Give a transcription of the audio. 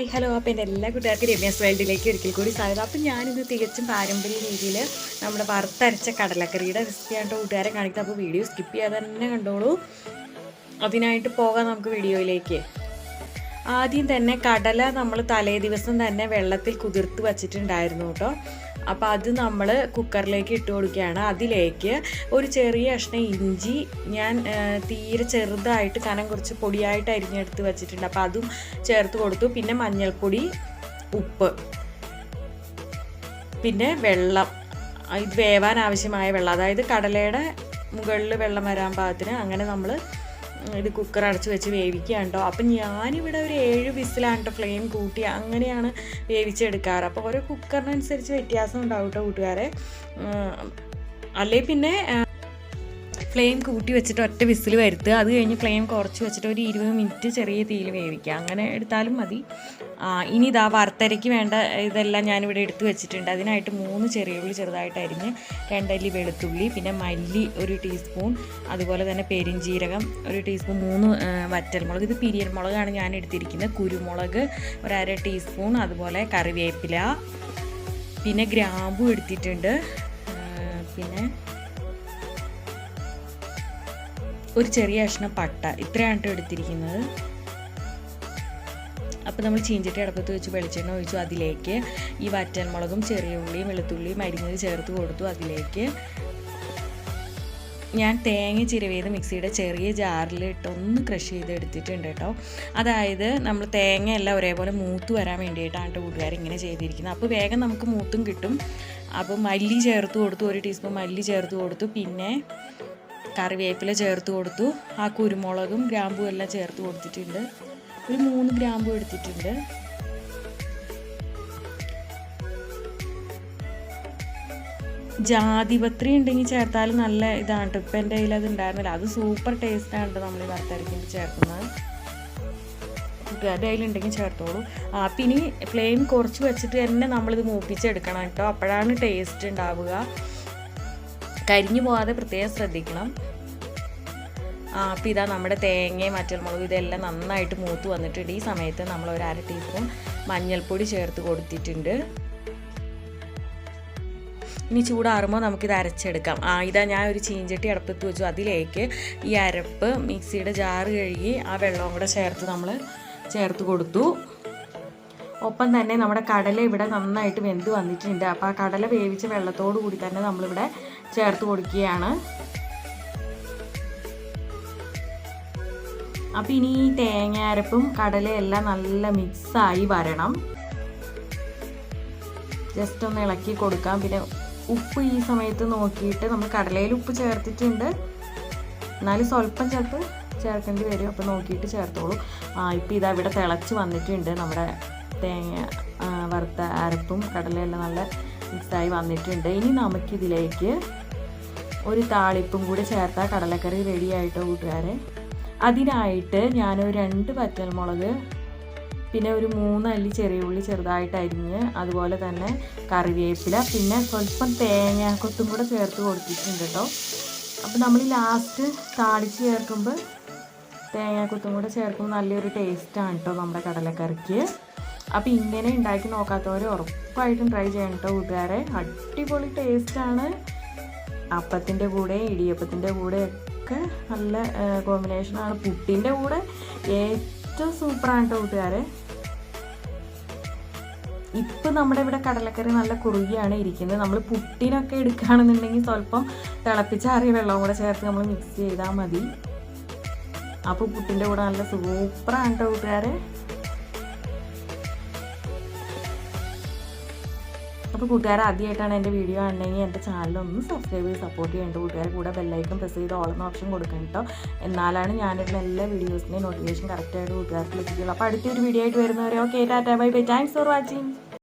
Hi hello. അപ്പോൾ എന്റെ എല്ലാ കൂട്ടുകാർക്കും രമ്യാസ് വേൾഡിലേക്ക് ഒരിക്കൽ കൂടി സ്വാഗതം. അപ്പം ഞാനിത് തികച്ചും പാരമ്പര്യ രീതിയിൽ നമ്മുടെ വറുത്തരച്ച കടലക്കറിയുടെ റെസിപ്പിയാണ് കൂട്ടുകാരെ കാണിക്കുന്നത്. അപ്പോൾ വീഡിയോ സ്കിപ്പ് ചെയ്യാതെ തന്നെ കണ്ടോളൂ. അതിനായിട്ട് പോകാം നമുക്ക് വീഡിയോയിലേക്ക്. ആദ്യം തന്നെ കടല നമ്മൾ തലേ ദിവസം തന്നെ വെള്ളത്തിൽ കുതിർത്ത് വച്ചിട്ടുണ്ടായിരുന്നു കേട്ടോ. അപ്പോൾ അത് നമ്മൾ കുക്കറിലേക്ക് ഇട്ട് കൊടുക്കുകയാണ്. അതിലേക്ക് ഒരു ചെറിയ കഷ്ണം ഇഞ്ചി ഞാൻ തീരെ ചെറുതായിട്ട് കനം കുറച്ച് പൊടിയായിട്ട് അരിഞ്ഞെടുത്ത് വെച്ചിട്ടുണ്ട്. അപ്പോൾ അതും ചേർത്ത് കൊടുത്തു. പിന്നെ മഞ്ഞൾപ്പൊടി ഉപ്പ് പിന്നെ വെള്ളം. ഇത് വേവാൻ ആവശ്യമായ വെള്ളം. അതായത് കടലയുടെ മുകളിൽ വെള്ളം വരാൻ പാകത്തിന് അങ്ങനെ നമ്മൾ ഇത് കുക്കർ അടച്ച് വെച്ച് വേവിക്കുകയാണ് കേട്ടോ അപ്പം ഞാനിവിടെ ഒരു ഏഴ് വിസിലാണ് കേട്ടോ ഫ്ലെയിം കൂട്ടി അങ്ങനെയാണ് വേവിച്ചെടുക്കാറ്. അപ്പോൾ ഓരോ കുക്കറിനനുസരിച്ച് വ്യത്യാസം ഉണ്ടാവും കേട്ടോ കൂട്ടുകാരെ. അല്ലെങ്കിൽ പിന്നെ ഫ്ലെയിം കൂട്ടി വെച്ചിട്ട് ഒറ്റ വിസിൽ വരുത്തുക. അത് കഴിഞ്ഞ് ഫ്ലെയിം കുറച്ച് വെച്ചിട്ട് ഒരു ഇരുപത് മിനിറ്റ് ചെറിയ തീയിൽ വേവിക്കുക. അങ്ങനെ എടുത്താലും മതി. ഇനി ഇതാ വറുത്തരയ്ക്ക് വേണ്ട ഇതെല്ലാം ഞാനിവിടെ എടുത്തു വെച്ചിട്ടുണ്ട്. അതിനായിട്ട് മൂന്ന് ചെറിയ ഉള്ളി ചെറുതായിട്ട് അരിഞ്ഞ് രണ്ടല്ലി വെളുത്തുള്ളി പിന്നെ മല്ലി ഒരു ടീസ്പൂൺ അതുപോലെ തന്നെ പെരിഞ്ചീരകം ഒരു ടീസ്പൂൺ മൂന്ന് വറ്റൽമുളക്. ഇത് പിരിയൽ മുളകാണ് ഞാൻ എടുത്തിരിക്കുന്നത്. കുരുമുളക് ഒരു ടീസ്പൂൺ അതുപോലെ കറിവേപ്പില പിന്നെ ഗ്രാമ്പു എടുത്തിട്ടുണ്ട്. പിന്നെ ഒരു ചെറിയ കഷ്ണം പട്ട. ഇത്രയാണ് എടുത്തിരിക്കുന്നത്. അപ്പോൾ നമ്മൾ ചീഞ്ചട്ടി അടപ്പത്ത് വെച്ച് വെളിച്ചെണ്ണ ഒഴിച്ചു അതിലേക്ക്. ഈ വറ്റൻമുളകും ചെറിയ ഉള്ളിയും വെളുത്തുള്ളിയും അരിഞ്ഞത് ചേർത്ത് കൊടുത്തു അതിലേക്ക്. ഞാൻ തേങ്ങ ചിരവിയത് മിക്സിയുടെ ചെറിയ ജാറിൽ ഇട്ട് ഒന്ന് ക്രഷ് ചെയ്ത് എടുത്തിട്ടുണ്ട് കേട്ടോ അതായത് നമ്മൾ തേങ്ങ എല്ലാം ഒരേപോലെ മൂത്ത് വരാൻ വേണ്ടിയിട്ടാണ് കേട്ടോ കൂട്ടുകാർ ഇങ്ങനെ ചെയ്തിരിക്കുന്നത്. അപ്പോൾ വേഗം നമുക്ക് മൂത്തും കിട്ടും. അപ്പോൾ മല്ലി ചേർത്ത് കൊടുത്തു ഒരു ടീസ്പൂൺ മല്ലി ചേർത്ത് കൊടുത്തു. പിന്നെ കറിവേപ്പില ചേർത്ത് കൊടുത്തു. ആ കുരുമുളകും ഗ്രാമ്പും എല്ലാം ചേർത്ത് കൊടുത്തിട്ടുണ്ട്. ഒരു മൂന്ന് ഗ്രാമ്പു എടുത്തിട്ടുണ്ട്. ജാതിപത്രി ഉണ്ടെങ്കിൽ ചേർത്താൽ നല്ല ഇതാണ്. കേട്ടോ എന്റെ കയ്യിൽ അത് ഉണ്ടായിരുന്നില്ല. അത് സൂപ്പർ ടേസ്റ്റാണ് കേട്ടോ നമ്മൾ ഈ വറുത്തരയ്ക്കുമ്പോൾ ചേർക്കുന്നത്. കൂട്ടുകാരുടെ ചേർത്തോളൂ. ആ പിന്നെ ഫ്ലെയിം കുറച്ച് വെച്ചിട്ട് തന്നെ നമ്മളിത് മൂപ്പിച്ചെടുക്കണം കേട്ടോ അപ്പോഴാണ് ടേസ്റ്റ് ഉണ്ടാവുക. കരിഞ്ഞു പോകാതെ പ്രത്യേകം ശ്രദ്ധിക്കണം. ആ അപ്പോൾ ഇതാ നമ്മുടെ തേങ്ങയും മറ്റൽമുളകും ഇതെല്ലാം നന്നായിട്ട് മൂത്ത് വന്നിട്ടുണ്ട്. ഈ സമയത്ത് നമ്മൾ ഒരു അര ടീസ്പൂൺ മഞ്ഞൾപ്പൊടി ചേർത്ത് കൊടുത്തിട്ടുണ്ട്. ഇനി ചൂടാറുമ്പോൾ നമുക്കിത് അരച്ചെടുക്കാം. ആ ഇതാ ഞാൻ ഒരു ചീഞ്ചട്ടി അടുപ്പത്ത് വെച്ചു. അതിലേക്ക് ഈ അരപ്പ് മിക്സിയുടെ ജാറ് കഴുകി ആ വെള്ളവും കൂടെ ചേർത്ത് നമ്മൾ ചേർത്ത് കൊടുത്തു. ഒപ്പം തന്നെ നമ്മുടെ കടല ഇവിടെ നന്നായിട്ട് വെന്ത് വന്നിട്ടുണ്ട്. അപ്പോൾ ആ കടല വേവിച്ച വെള്ളത്തോടു കൂടി തന്നെ നമ്മളിവിടെ ചേർത്ത് കൊടുക്കുകയാണ്. അപ്പം ഇനി ഈ തേങ്ങ അരപ്പും കടലയെല്ലാം നല്ല മിക്സായി വരണം. ജസ്റ്റ് ഒന്ന് ഇളക്കി കൊടുക്കാം. പിന്നെ ഉപ്പ് ഈ സമയത്ത് നോക്കിയിട്ട് നമ്മൾ കടലയിൽ ഉപ്പ് ചേർത്തിട്ടുണ്ട്. എന്നാലും സ്വല്പം ചിലപ്പോൾ ചേർക്കേണ്ടി വരും. അപ്പോൾ നോക്കിയിട്ട് ചേർത്തോളൂ. ആ ഇപ്പം ഇതാ ഇവിടെ തിളച്ച് വന്നിട്ടുണ്ട് നമ്മുടെ തേങ്ങ വറുത്ത അരപ്പും കടലയെല്ലാം നല്ല മിക്സായി വന്നിട്ടുണ്ട്. ഇനി നമുക്കിതിലേക്ക് ഒരു താളിപ്പും കൂടി ചേർത്താൽ കടലക്കറി റെഡി ആയിട്ടോ കൂട്ടുകാരെ? അതിനായിട്ട് ഞാനൊരു രണ്ട് പച്ചമുളക് പിന്നെ ഒരു മൂന്നല്ലി ചെറിയ ഉള്ളി ചെറുതായിട്ട് അരിഞ്ഞ് അതുപോലെ തന്നെ കറിവേപ്പില പിന്നെ സ്വല്പം തേങ്ങാക്കൊത്തും കൂടെ ചേർത്ത് കൊടുത്തിട്ടുണ്ട് കേട്ടോ അപ്പോൾ നമ്മൾ ലാസ്റ്റ് താളിച്ച് ചേർക്കുമ്പോൾ തേങ്ങാക്കൊത്തും കൂടെ ചേർക്കുമ്പോൾ നല്ലൊരു ടേസ്റ്റാണ് കേട്ടോ നമ്മുടെ കടലക്കറിക്ക്. അപ്പോൾ ഇങ്ങനെ ഉണ്ടാക്കി നോക്കാത്തവർ ഉറപ്പായിട്ടും ട്രൈ ചെയ്യണം കേട്ടോ കൂട്ടുകാരെ. അടിപൊളി ടേസ്റ്റാണ് അപ്പത്തിന്റെ കൂടെ ഇടിയപ്പത്തിന്റെ കൂടെ ഒക്കെ നല്ല കോമ്പിനേഷനാണ് പുട്ടിന്റെ കൂടെ ഏറ്റവും സൂപ്പറാണ് കേട്ടോ കൂട്ടുകാരെ. ഇപ്പം നമ്മുടെ ഇവിടെ കടലക്കറി നല്ല കുറുകിയാണ് ഇരിക്കുന്നത്. നമ്മൾ പുട്ടിനൊക്കെ എടുക്കുകയാണെന്നുണ്ടെങ്കിൽ സ്വല്പം തിളപ്പിച്ചാറിയ വെള്ളം കൂടെ ചേർത്ത് നമ്മൾ മിക്സ് ചെയ്താൽ മതി. അപ്പോൾ പുട്ടിന്റെ കൂടെ നല്ല സൂപ്പറാണ് കേട്ടോ കൂട്ടുകാരെ. അപ്പോൾ കൂട്ടുകാർ ആദ്യമായിട്ടാണ് എന്റെ വീഡിയോ കാണണമെങ്കിൽ എന്റെ ചാനലൊന്ന് സബ്സ്ക്രൈബ് ചെയ്ത് സപ്പോർട്ട് ചെയ്യേണ്ട കൂട്ടുകാർ കൂടെ ബെല്ലൈക്കൺ പ്രസ് ചെയ്ത് ഓൾ എന്ന ഓപ്ഷൻ കൊടുക്കണം കേട്ടോ എന്നാലാണ് ഞാനിടുന്ന എല്ലാ വീഡിയോസിന്റെയും നോട്ടിഫിക്കേഷൻ കറക്റ്റായിട്ട് കൂട്ടുകാർക്ക് ലഭിക്കുള്ളൂ. അപ്പോൾ അടുത്തൊരു വീഡിയോ ആയിട്ട് വരുന്നവരെ okay tata bye bye thanks for watching